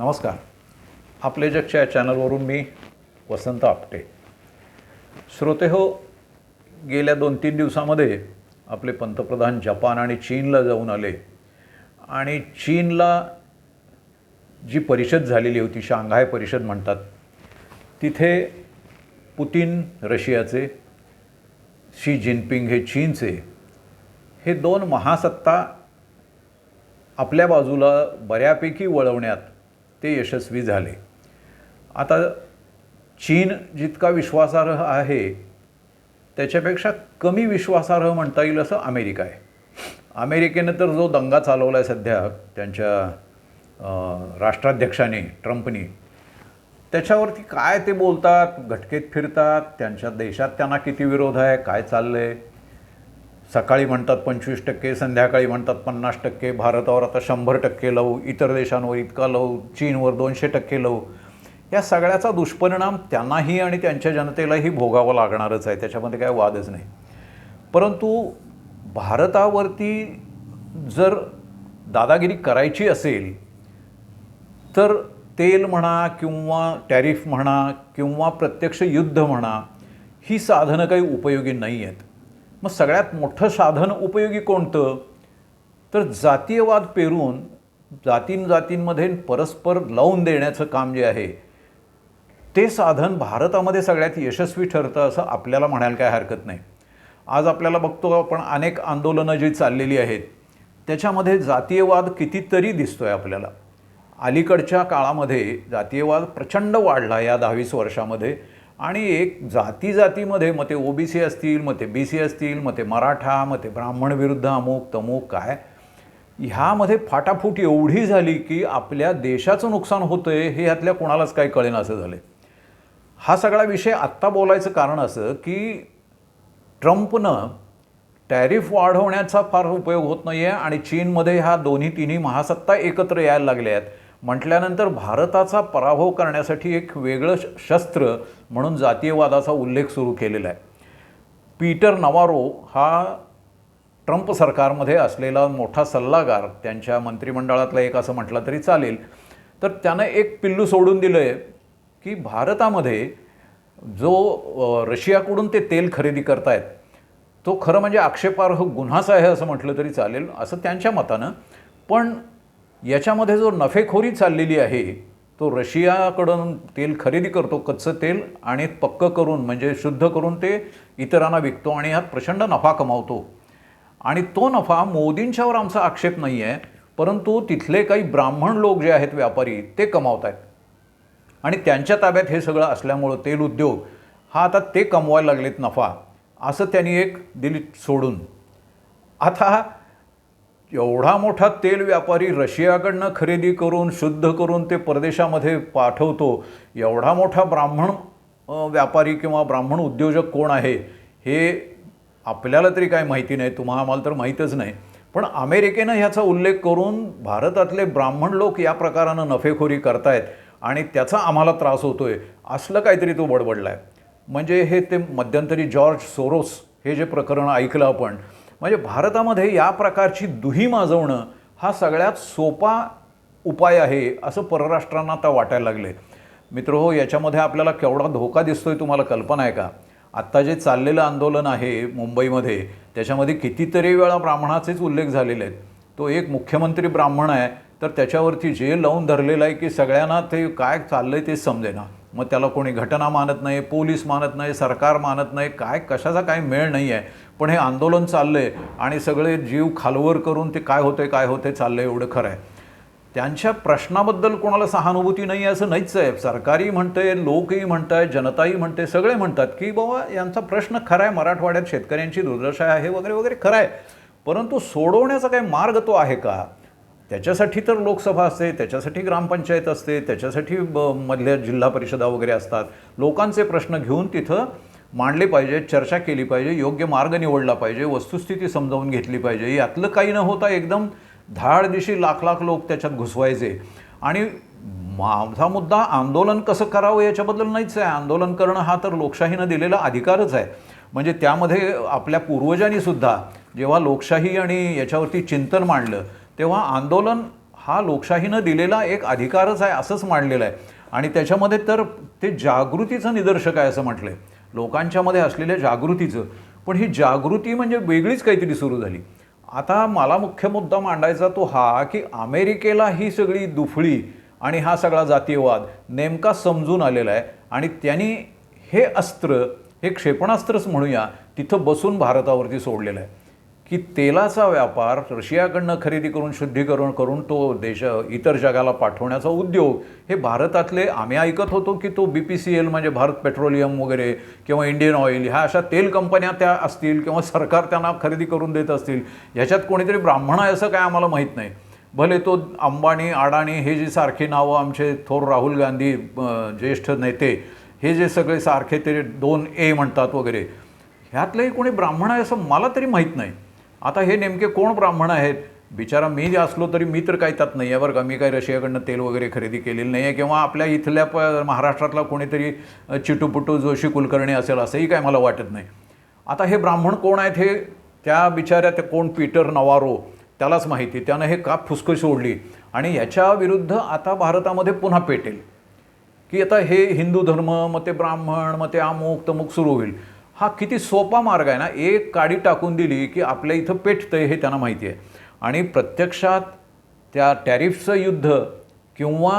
नमस्कार. आपले जगच्या या चॅनलवरून मी वसंत आपटे. श्रोते हो गेल्या दोन तीन दिवसामध्ये आपले पंतप्रधान जपान आणि चीनला जाऊन आले. आणि चीनला जी परिषद झालेली होती शांघाय परिषद म्हणतात तिथे पुतीन रशियाचे शी जिनपिंग हे चीनचे हे दोन महासत्ता आपल्या बाजूला बऱ्यापैकी वळवण्यात ते यशस्वी झाले. आता चीन जितका विश्वासार्ह आहे त्याच्यापेक्षा कमी विश्वासार्ह म्हणता येईल असं अमेरिका आहे. अमेरिकेनं तर जो दंगा चालवला आहे सध्या त्यांच्या राष्ट्राध्यक्षाने ट्रम्पनी त्याच्यावरती काय ते बोलतात घटकेत फिरतात त्यांच्या देशात त्यांना किती विरोध आहे काय चाललं आहे सकाळी म्हणतात पंचवीस टक्के संध्याकाळी म्हणतात पन्नास टक्के भारतावर आता शंभर टक्के लावू इतर देशांवर इतका लावू चीनवर दोनशे टक्के लावू या सगळ्याचा दुष्परिणाम त्यांनाही आणि त्यांच्या जनतेलाही भोगावं लागणारच आहे त्याच्यामध्ये काय वादच नाही. परंतु भारतावरती जर दादागिरी करायची असेल तर तेल म्हणा किंवा टॅरिफ म्हणा किंवा प्रत्यक्ष युद्ध म्हणा ही साधनं काही उपयोगी नाही आहेत. मग सगळ्यात मोठं साधन उपयोगी कोणतं? तर जातीयवाद पेरून जातीन जातींमध्ये परस्पर लावून देण्याचं काम जे आहे ते साधन भारतामध्ये सगळ्यात यशस्वी ठरतं असं आपल्याला म्हणायला काय हरकत नाही. आज आपल्याला बघतो आपण अनेक आंदोलनं जी चाललेली आहेत त्याच्यामध्ये जातीयवाद कितीतरी दिसतो आहे आपल्याला. अलीकडच्या काळामध्ये जातीयवाद प्रचंड वाढला या दहावीस वर्षामध्ये. आणि एक जाती जातीमध्ये मग ते ओबीसी असतील मग ते बी सी असतील मग ते मराठा मग ते ब्राह्मण विरुद्ध अमुक तमुक काय? ह्यामध्ये फाटाफूट एवढी झाली की आपल्या देशाचं नुकसान होतं आहे हे यातल्या कोणालाच काही कळेन असं झालं हा सगळा विषय आत्ता बोलायचं कारण असं की ट्रम्पनं टॅरिफ वाढवण्याचा फार उपयोग होत नाही आहे आणि चीनमध्ये ह्या दोन्ही तिन्ही महासत्ता एकत्र यायला लागल्या आहेत म्हटल्यानंतर भारताचा पराभव करण्यासाठी एक वेगळं श- शस्त्र म्हणून जातीयवादाचा उल्लेख सुरू केलेला आहे. पीटर नवारो हा ट्रम्प सरकारमध्ये असलेला मोठा सल्लागार त्यांच्या मंत्रिमंडळातला एक असं म्हटलं तरी चालेल. तर त्यानं एक पिल्लू सोडून दिलं आहे की भारतामध्ये जो रशियाकडून ते तेल खरेदी करतायत तो खरं म्हणजे आक्षेपार्ह गुन्हाच आहे असं म्हटलं तरी चालेल असं त्यांच्या मतानं. पण याच्यामध्ये जो नफेखोरी चाललेली आहे तो रशियाकडून तेल खरेदी करतो कच्चं तेल आणि पक्क करून म्हणजे शुद्ध करून ते इतरांना विकतो आणि यात प्रचंड नफा कमावतो. आणि तो नफा मोदींच्यावर आमचा आक्षेप नाही आहे परंतु तिथले काही ब्राह्मण लोक जे आहेत व्यापारी ते कमावत आहेत आणि त्यांच्या ताब्यात हे सगळं असल्यामुळं तेल उद्योग हा आता ते कमवायला लागलेत नफा असं त्यांनी एक दिली सोडून. आता एवढा मोठा तेल व्यापारी रशियाकडनं खरेदी करून शुद्ध करून ते परदेशामध्ये पाठवतो. एवढा मोठा ब्राह्मण व्यापारी किंवा ब्राह्मण उद्योजक कोण आहे हे आपल्याला तरी काय माहिती नाही. तुम्हाला आम्हाला तर माहीतच नाही. पण अमेरिकेनं ह्याचा उल्लेख करून भारतातले ब्राह्मण लोक या प्रकारानं नफेखोरी करतायत आणि त्याचा आम्हाला त्रास होतो आहे असलं काहीतरी तो बडबडला आहे म्हणजे हे ते मध्यंतरी जॉर्ज सोरोस हे जे प्रकरण ऐकलं आपण म्हणजे भारतामध्ये या प्रकारची दुही माजवणं हा सगळ्यात सोपा उपाय आहे असं परराष्ट्रांना आता वाटायला लागले मित्र हो याच्यामध्ये आपल्याला केवढा धोका दिसतोय तुम्हाला कल्पना आहे का? आत्ता जे चाललेलं आंदोलन आहे मुंबईमध्ये त्याच्यामध्ये कितीतरी वेळा ब्राह्मणाचेच उल्लेख झालेले आहेत. तो एक मुख्यमंत्री ब्राह्मण आहे तर त्याच्यावरती जे लावून धरलेलं आहे की सगळ्यांना ते काय चाललं आहे ते समजेना. मग त्याला कोणी घटना मानत नाही पोलीस मानत नाही सरकार मानत नाही काय कशाचा काय मेळ नाही आहे पण हे आंदोलन चाललंय आणि सगळे जीव खालवर करून ते काय होतंय काय होते चाललं आहे एवढं खरं आहे त्यांच्या प्रश्नाबद्दल कोणाला सहानुभूती नाही आहे असं नाहीच आहे. सरकारी म्हणते लोकही म्हणत आहे जनताही म्हणते सगळे म्हणतात की बाबा यांचा प्रश्न खरा आहे मराठवाड्यात शेतकऱ्यांची दुर्दशा आहे वगैरे वगैरे खरं आहे परंतु सोडवण्याचा काही मार्ग तो आहे का? त्याच्यासाठी तर लोकसभा असते त्याच्यासाठी ग्रामपंचायत असते त्याच्यासाठी ब- मधल्या जिल्हा परिषदा वगैरे असतात. लोकांचे प्रश्न घेऊन तिथं मांडले पाहिजे चर्चा केली पाहिजे योग्य मार्ग निवडला पाहिजे वस्तुस्थिती समजावून घेतली पाहिजे. यातलं काही न होता एकदम धाडदिशी लाख लाख लोक त्याच्यात घुसवायचे. आणि माझा मुद्दा आंदोलन कसं करावं याच्याबद्दल नाहीच आहे. आंदोलन करणं हा तर लोकशाहीनं दिलेला अधिकारच आहे. म्हणजे त्यामध्ये आपल्या पूर्वजांनी सुद्धा जेव्हा लोकशाही आणि याच्यावरती चिंतन मांडलं तेव्हा आंदोलन हा लोकशाहीनं दिलेला एक अधिकारच आहे असंच मांडलेलं आहे. आणि त्याच्यामध्ये तर ते जागृतीचं निदर्शक आहे असं म्हटलं आहे लोकांच्यामध्ये असलेल्या जागृतीचं. पण ही जागृती म्हणजे वेगळीच काहीतरी सुरू झाली. आता मला मुख्य मुद्दा मांडायचा तो हा की अमेरिकेला ही सगळी दुफळी आणि हा सगळा जातीयवाद नेमका समजून आलेला आहे आणि त्यांनी हे अस्त्र हे क्षेपणास्त्रच म्हणूया तिथं बसून भारतावरती सोडलेलं आहे. की तेलाचा व्यापार रशियाकडनं खरेदी करून शुद्धीकरण करून तो देश इतर जगाला पाठवण्याचा उद्योग हे भारतातले आम्ही ऐकत होतो की तो बी पी सी एल म्हणजे भारत पेट्रोलियम वगैरे किंवा इंडियन ऑइल ह्या अशा तेल कंपन्या त्या असतील किंवा सरकार त्यांना खरेदी करून देत असतील ह्याच्यात कोणीतरी ब्राह्मण आहे असं काय आम्हाला माहीत नाही. भले तो अंबाणी अडाणी हे जी सारखी नावं आमचे थोर राहुल गांधी ज्येष्ठ नेते हे जे सगळे सारखे ते दोन ए म्हणतात वगैरे ह्यातलंही कोणी ब्राह्मण आहे असं मला तरी माहीत नाही. आता हे नेमके कोण ब्राह्मण आहेत? बिचारा मी जे असलो तरी मी तर काही त्यात नाही आहे बरं का. मी काही रशियाकडनं तेल वगैरे खरेदी केलेली नाही आहे किंवा आपल्या इथल्या प महाराष्ट्रातला कोणीतरी चिटूपुटू जोशी कुलकर्णी असेल असंही काय मला वाटत नाही. आता हे ब्राह्मण कोण आहेत हे? त्या बिचाऱ्या ते कोण? Peter Navarro. त्यालाच माहिती. त्यानं हे का फुसकं सोडली? आणि याच्या विरुद्ध आता भारतामध्ये पुन्हा पेटेल. की आता हे हिंदू धर्म मग ते ब्राह्मण मग ते अमुक तमुक सुरू होईल. हा किती सोपा मार्ग आहे ना एक काडी टाकून दिली की आपल्या इथं पेटतं हे त्यांना माहिती आहे. आणि प्रत्यक्षात त्या टॅरिफचं युद्ध किंवा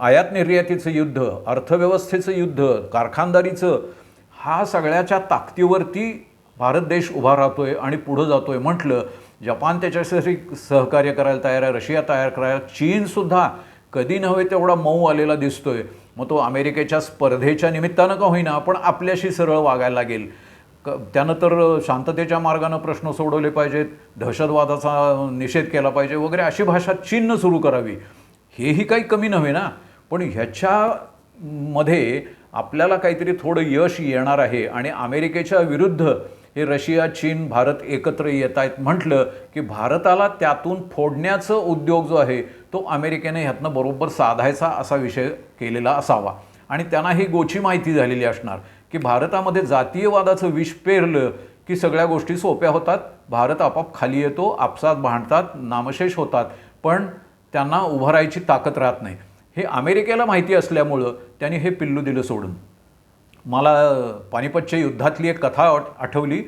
आयात निर्यातीचं युद्ध अर्थव्यवस्थेचं युद्ध कारखानदारीचं हा सगळ्याच्या ताकदीवरती भारत देश उभा राहतो आहे आणि पुढं जातो आहे म्हटलं जपान त्याच्यासाठी सहकार्य करायला तयार आहे रशिया तयार करायला चीनसुद्धा कधी नव्हे तेवढा मऊ आलेला दिसतोय. मग तो अमेरिकेच्या स्पर्धेच्या निमित्तानं का होईना पण आपल्याशी सरळ वागायला लागेल. क त्यानं तर शांततेच्या मार्गानं प्रश्न सोडवले पाहिजेत दहशतवादाचा निषेध केला पाहिजे वगैरे अशी भाषा चीननं सुरू करावी. हेही काही कमी नव्हे ना? पण ह्याच्यामध्ये आपल्याला काहीतरी थोडं यश येणार आहे आणि अमेरिकेच्या विरुद्ध हे रशिया चीन भारत एकत्र येत आहेत म्हटलं की भारताला त्यातून फोडण्याचं उद्योग जो आहे तो अमेरिकेने ह्यातनं बरोबर साधायचा असा विषय केलेला असावा. आणि त्यांना ही गोची माहिती झालेली असणार की भारतामध्ये जातीयवादाचं विष पेरलं की सगळ्या गोष्टी सोप्या होतात. भारत आपाप खाली येतो आपसात भांडतात नामशेष होतात. पण त्यांना उभं राहायची ताकद राहत नाही. हे अमेरिकेला माहिती असल्यामुळं त्यांनी हे पिल्लू दिलं सोडून. मला पानिपतच्या युद्धातली एक कथा आठवली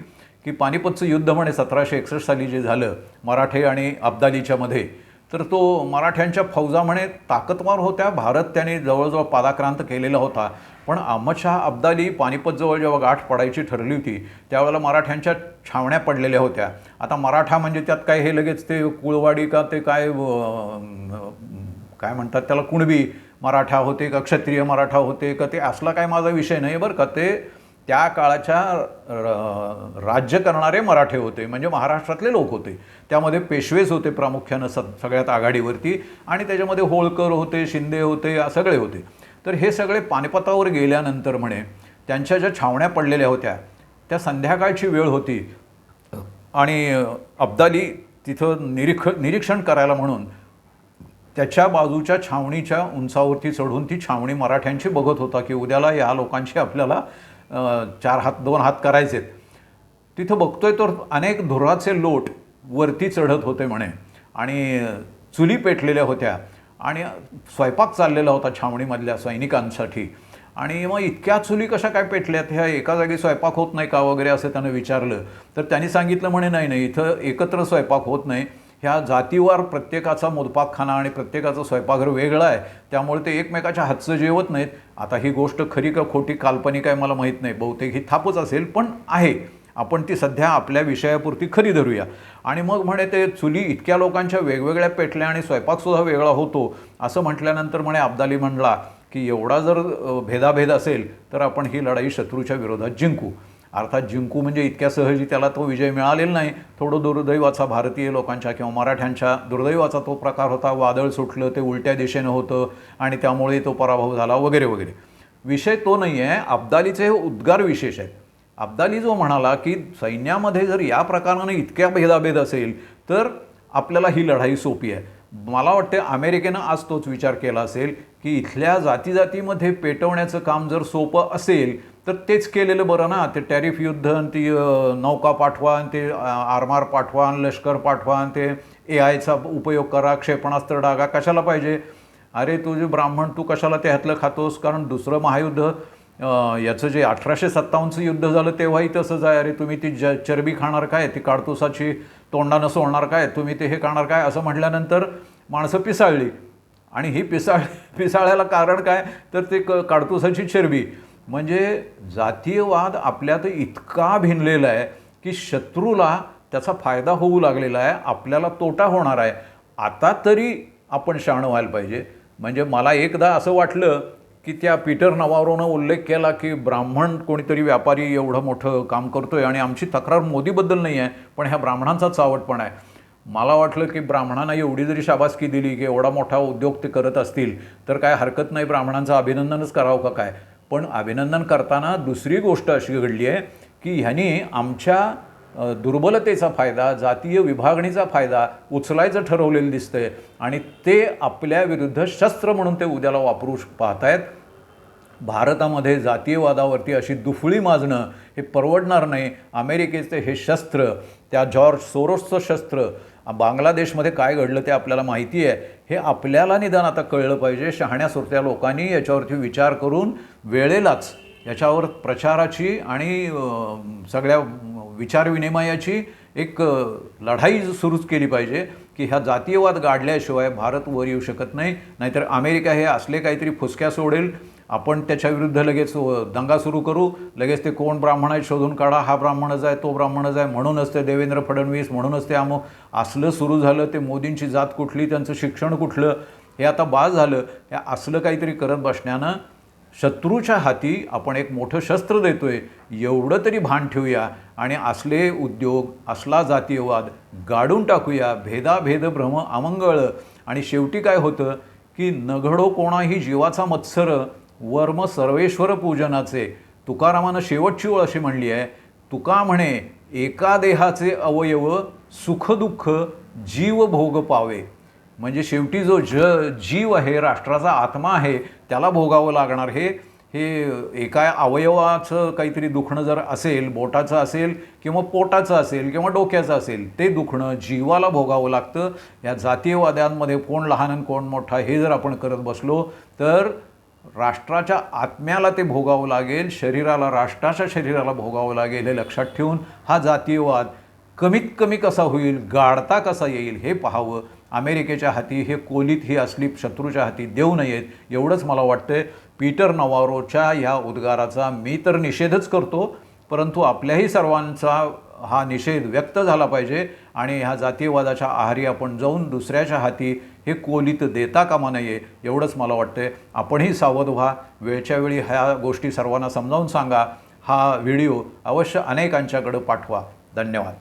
की पानिपतचं युद्ध म्हणे सतराशे एकसष्ट साली जे झालं मराठे आणि अब्दालीच्या मध्ये तर तो मराठ्यांच्या फौजा म्हणे ताकदवार होत्या. भारत त्याने जवळजवळ पादाक्रांत केलेला होता. पण अहमदशहा अब्दाली पानिपतजवळ जेव्हा गाठ पडायची ठरली होती त्यावेळेला मराठ्यांच्या छावण्या पडलेल्या होत्या. आता मराठा म्हणजे त्यात काय हे लगेच ते कुळवाडी का ते काय काय म्हणतात त्याला कुणबी मराठा होते का क्षत्रिय मराठा होते का ते असला काय माझा विषय नाही बरं का. ते त्या काळाच्या राज्य करणारे मराठे होते म्हणजे महाराष्ट्रातले लोक होते. त्यामध्ये पेशवेच होते प्रामुख्यानं स सगळ्यात आघाडीवरती आणि त्याच्यामध्ये होळकर होते शिंदे होते सगळे होते. तर हे सगळे पानिपतावर गेल्यानंतर म्हणे त्यांच्या ज्या छावण्या पडलेल्या होत्या त्या संध्याकाळची वेळ होती. आणि अब्दाली तिथं निरीक्ष निरीक्षण करायला म्हणून त्याच्या बाजूच्या छावणीच्या उंचावरती चढून ती छावणी मराठ्यांची बघत होता की उद्याला या लोकांशी आपल्याला चार हात दोन हात करायचेत. तिथं बघतोय तर अनेक धुराचे लोट वरती चढत होते म्हणे. आणि चुली पेटलेल्या होत्या. आणि स्वयंपाक चाललेला होता छावणीमधल्या सैनिकांसाठी. आणि मग इतक्या चुली कशा काय पेटल्यात? ह्या एका जागी स्वयंपाक होत नाही का वगैरे असं त्यानं विचारलं. तर त्यांनी सांगितलं म्हणे नाही नाही इथं एकत्र स्वयंपाक होत नाही. ह्या जातीवार प्रत्येकाचा मोदपाकखाना आणि प्रत्येकाचं स्वयंपाकघर वेगळं आहे. त्यामुळे ते एकमेकाच्या हातचं जेवत नाहीत. आता ही गोष्ट खरी का खोटी काल्पनिक आहे मला माहीत नाही. बहुतेक ही थापच असेल पण आहे. आपण ती सध्या आपल्या विषयापुरती खरी धरूया. आणि मग म्हणे ते चुली इतक्या लोकांच्या वेगवेगळ्या पेटल्या आणि स्वयंपाकसुद्धा वेगळा होतो. असं म्हटल्यानंतर म्हणे अब्दाली म्हणला की एवढा जर भेदाभेद असेल तर आपण ही लढाई शत्रूच्या विरोधात जिंकू. अर्थात जिंकू म्हणजे इतक्या सहजी त्याला तो विजय मिळालेला नाही. थोडं दुर्दैवाचा भारतीय लोकांच्या किंवा मराठ्यांच्या दुर्दैवाचा तो प्रकार होता. वादळ सुटलं ते उलट्या दिशेनं होतं आणि त्यामुळे तो पराभव झाला वगैरे वगैरे. विषय तो नाही आहे अब्दालीचे हे उद्गार विशेष आहेत. अब्दाली जो म्हणाला की सैन्यामध्ये जर या प्रकारानं इतक्या भेदाभेद असेल तर आपल्याला ही लढाई सोपी आहे. मला वाटते अमेरिकेनं आज तोच विचार केला असेल की इथल्या जाती जातीमध्ये पेटवण्याचं काम जर सोपं असेल तर तेच केलेलं बरं ना. ते टॅरिफ युद्ध आणि ती नौका पाठवा आणि ते आरमार पाठवा आणि लष्कर पाठवा आणि ते ए आयचा उपयोग करा क्षेपणास्त्र डागा. कशाला पाहिजे? अरे तुझे ब्राह्मण तू कशाला ते ह्यातलं खातोस? कारण दुसरं महायुद्ध याचं जे अठराशे सत्तावन्नचं युद्ध झालं तेव्हाही तसंच आहे अरे तुम्ही ती ज चरबी खाणार काय? ती काडतुसाची तोंडानं सोडणार काय? तुम्ही ते हे खाणार काय? असं म्हटल्यानंतर माणसं पिसाळली. आणि ही पिसाळ पिसाळ्याला कारण काय? तर ते क काडतुसाची चरबी. म्हणजे जातीयवाद आपल्यात इतका भिनलेला आहे की शत्रूला त्याचा फायदा होऊ लागलेला आहे आपल्याला तोटा होणार आहे. आता तरी आपण शहाणं व्हायला पाहिजे. म्हणजे मला एकदा असं वाटलं की त्या पीटर नवारोनं उल्लेख केला की ब्राह्मण कोणीतरी व्यापारी एवढं मोठं काम करतो आहे आणि आमची तक्रार मोदीबद्दल नाही आहे पण ह्या ब्राह्मणांचा चावटपण आहे. मला वाटलं की ब्राह्मणांना एवढी जरी शाबासकी दिली की एवढा मोठा उद्योग ते करत असतील तर काय हरकत नाही ब्राह्मणांचं अभिनंदनच करावं का काय? पण अभिनंदन करताना दुसरी गोष्ट अशी घडली आहे की ह्यांनी आमच्या दुर्बलतेचा फायदा जातीय विभागणीचा फायदा उचलायचं ठरवलेलं दिसतंय आणि ते आपल्या विरुद्ध शस्त्र म्हणून ते उद्याला वापरू पाहतायत. भारतामध्ये जातीयवादावरती अशी दुफळी माजणं हे परवडणार नाही. अमेरिकेचे हे शस्त्र त्या जॉर्ज सोरोसचं शस्त्र बांगलादेशमध्ये काय घडलं ते आपल्याला माहिती आहे. हे आपल्याला निदान आता कळलं पाहिजे. शहाण्या सुरत्या लोकांनी याच्यावरती विचार करून वेळेलाच याच्यावर प्रचाराची आणि सगळ्या विचारविनिमयाची एक लढाई सुरूच केली पाहिजे की ह्या जातीयवाद गाडल्याशिवाय भारत वर येऊ शकत नाही. नाहीतर अमेरिका हे असले काहीतरी फुसक्या सोडेल. आपण त्याच्या विरुद्ध लगेच दंगा सुरू करू. लगेच ते कोण ब्राह्मण आहे शोधून काढा. हा ब्राह्मणच आहे तो ब्राह्मणच आहे. म्हणूनच ते देवेंद्र फडणवीस म्हणूनच ते आम असलं सुरू झालं ते मोदींची जात कुठली त्यांचं शिक्षण कुठलं हे आता बाज झालं. हे असलं काहीतरी करत बसण्यानं शत्रूच्या हाती आपण एक मोठं शस्त्र देतोय. एवढं तरी भान ठेवूया आणि असले उद्योग असला जातीयवाद गाडून टाकूया. भेदाभेद भ्रम अमंगळ. आणि शेवटी काय होतं की नघडो कोणाही जीवाचा मत्सर वर्म सर्वेश्वर पूजनाचे. तुकारामानं शेवटची ओळ अशी म्हणली आहे तुका म्हणे एका देहाचे अवयव सुखदुःख जीव भोग पावे. म्हणजे शेवटी जो ज जीव आहे राष्ट्राचा आत्मा आहे त्याला भोगावं लागणार हे हे एका अवयवाचं काहीतरी दुखणं जर असेल बोटाचं असेल किंवा पोटाचं असेल किंवा डोक्याचं असेल ते दुखणं जीवाला भोगावं लागतं. या जातीयवाद्यांमध्ये कोण लहान आणि कोण मोठा हे जर आपण करत बसलो तर राष्ट्राच्या आत्म्याला ते भोगावं लागेल शरीराला राष्ट्राच्या शरीराला भोगावं लागेल हे लक्षात ठेवून हा जातीयवाद कमीत कमी कसा होईल गाडता कसा येईल हे पाहावं. अमेरिकेच्या हाती हे कोलीत ही असली शत्रूच्या हाती देऊ नयेत एवढंच मला वाटतं पीटर नवारोच्या ह्या उद्गाराचा मी तर निषेधच करतो परंतु आपल्याही सर्वांचा हा निषेध व्यक्त झाला पाहिजे आणि ह्या जातीयवादाच्या आहारी आपण जाऊन दुसऱ्याच्या हाती हे कोलीत देता कामा नये एवढंच मला वाटतंय. आपणही सावध व्हा. वेळच्या वेळी ह्या गोष्टी सर्वांना समजावून सांगा. हा व्हिडिओ अवश्य अनेकांच्याकडं पाठवा. धन्यवाद.